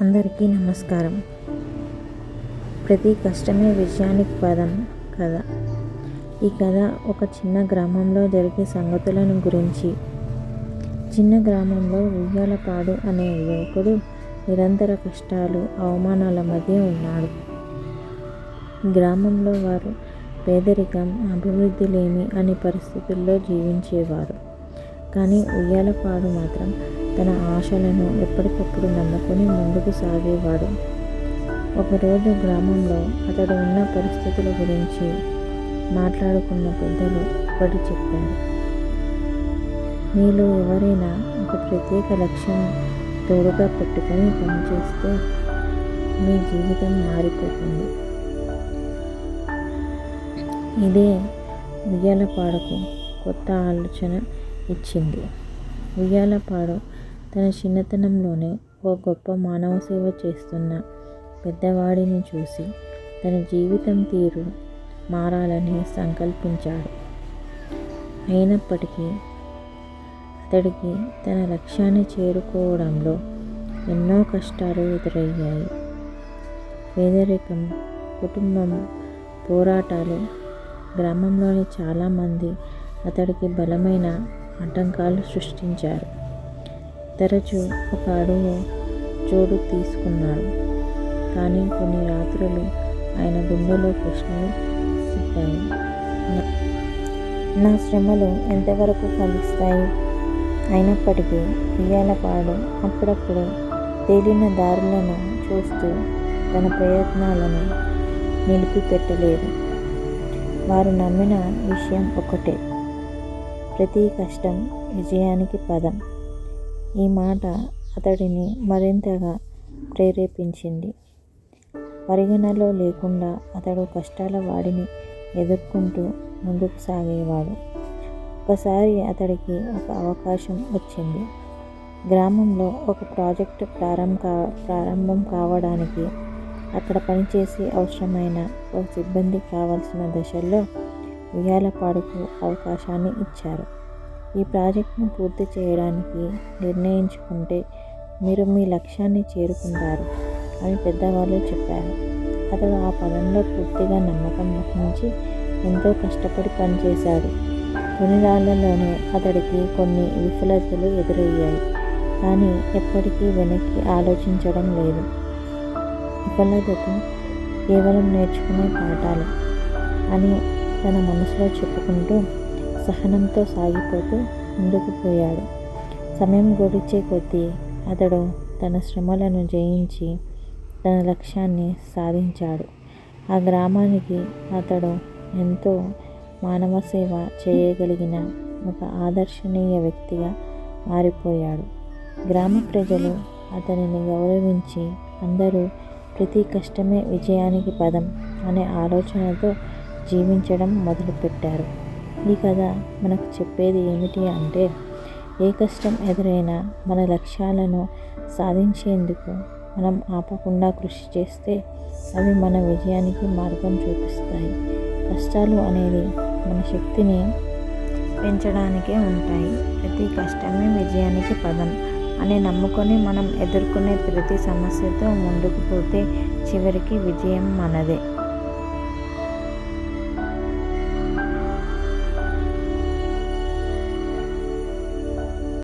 అందరికీ నమస్కారం. ప్రతి కష్టమే విజయానికి పదం కథ. ఈ కథ ఒక చిన్న గ్రామంలో జరిగే సంగతులను గురించి. చిన్న గ్రామంలో ఉయ్యాలపాడు అనే యువకుడు నిరంతర కష్టాలు అవమానాల మధ్య ఉన్నాడు. గ్రామంలో వారు పేదరికం అభివృద్ధి లేని అనే పరిస్థితుల్లో జీవించేవారు. కానీ ఉయ్యాలపాడు మాత్రం తన ఆశలను ఎప్పటికప్పుడు నమ్ముకొని ముందుకు సాగేవాడు. ఒకరోజు గ్రామంలో అతడు ఉన్న పరిస్థితుల గురించి మాట్లాడుకున్న పెద్దలు ఒకటి చెప్పారు. మీలో ఎవరైనా ఒక ప్రత్యేక లక్ష్యం తోడుగా పెట్టుకొని పనిచేస్తే మీ జీవితం మారిపోతుంది. ఇదే ఉయ్యాలపాడకు కొత్త ఆలోచన ఇచ్చింది. ఉయ్యాలపాడు తన చిన్నతనంలోనే ఓ గొప్ప మానవ సేవ చేస్తున్న పెద్దవాడిని చూసి తన జీవితం తీరు మారాలని సంకల్పించాడు. అయినప్పటికీ అతడికి తన లక్ష్యాన్ని చేరుకోవడంలో ఎన్నో కష్టాలు ఎదురయ్యాయి. పేదరికం కుటుంబం పోరాటాలు గ్రామంలోని చాలామంది అతడికి బలమైన ఆటంకాలు సృష్టించారు. తరచూ ఒక అడుగు చోటు తీసుకున్నాడు కానీ కొన్ని రాత్రులు ఆయన గుండెలో ప్రశ్నలు పుట్టాయి. నా శ్రమలు ఎంతవరకు ఫలిస్తాయి? అయినప్పటికీ ఉయ్యాలపాడు అప్పుడప్పుడు తేలిన దారులను చూస్తూ తన ప్రయత్నాలను నిలిపిపెట్టలేదు. వారు నమ్మిన విషయం ఒకటే ప్రతి కష్టం విజయానికి పదం. ఈ మాట అతడిని మరింతగా ప్రేరేపించింది. పరిగణలో లేకుండా అతడు కష్టాల వాడిని ఎదుర్కొంటూ ముందుకు సాగేవాడు. ఒకసారి అతడికి ఒక అవకాశం వచ్చింది. గ్రామంలో ఒక ప్రాజెక్టు ప్రారంభ కా ప్రారంభం కావడానికి అక్కడ పనిచేసి అవసరమైన ఒక సిబ్బంది కావాల్సిన దశల్లో ఉయ్యాలపాడుకు అవకాశాన్ని ఇచ్చారు. ఈ ప్రాజెక్ట్ను పూర్తి చేయడానికి నిర్ణయించుకుంటే మీరు మీ లక్ష్యాన్ని చేరుకుంటారు అని పెద్దవాళ్ళు చెప్పారు. అతడు ఆ పదంలో పూర్తిగా నమ్మకం వహించి ఎంతో కష్టపడి పనిచేశాడు. కొన్ని అతడికి కొన్ని విఫలతలు ఎదురయ్యాయి. కానీ ఎప్పటికీ వెనక్కి ఆలోచించడం లేదు. విఫలతతో కేవలం నేర్చుకునే పాఠాలు అని తన మనసులో చెప్పుకుంటూ సహనంతో సాగిపోతూ ముందుకు పోయాడు. సమయం గడిచే కొద్దీ అతడు తన శ్రమలను జయించి తన లక్ష్యాన్ని సాధించాడు. ఆ గ్రామానికి అతడు ఎంతో మానవ సేవ చేయగలిగిన ఒక ఆదర్శనీయ వ్యక్తిగా మారిపోయాడు. గ్రామ ప్రజలు అతనిని గౌరవించి అందరూ ప్రతి కష్టమే విజయానికి పదం అనే ఆలోచనతో జీవించడం మొదలుపెట్టారు. ఈ కథ మనకు చెప్పేది ఏమిటి అంటే ఏ కష్టం ఎదురైనా మన లక్ష్యాలను సాధించేందుకు మనం ఆపకుండా కృషి చేస్తే అవి మన విజయానికి మార్గం చూపిస్తాయి. కష్టాలు అనేది మన శక్తిని పెంచడానికే ఉంటాయి. ప్రతి కష్టమే విజయానికి పదం అని నమ్ముకొని మనం ఎదుర్కొనే ప్రతి సమస్యతో ముందుకు పోతే చివరికి విజయం మనదే.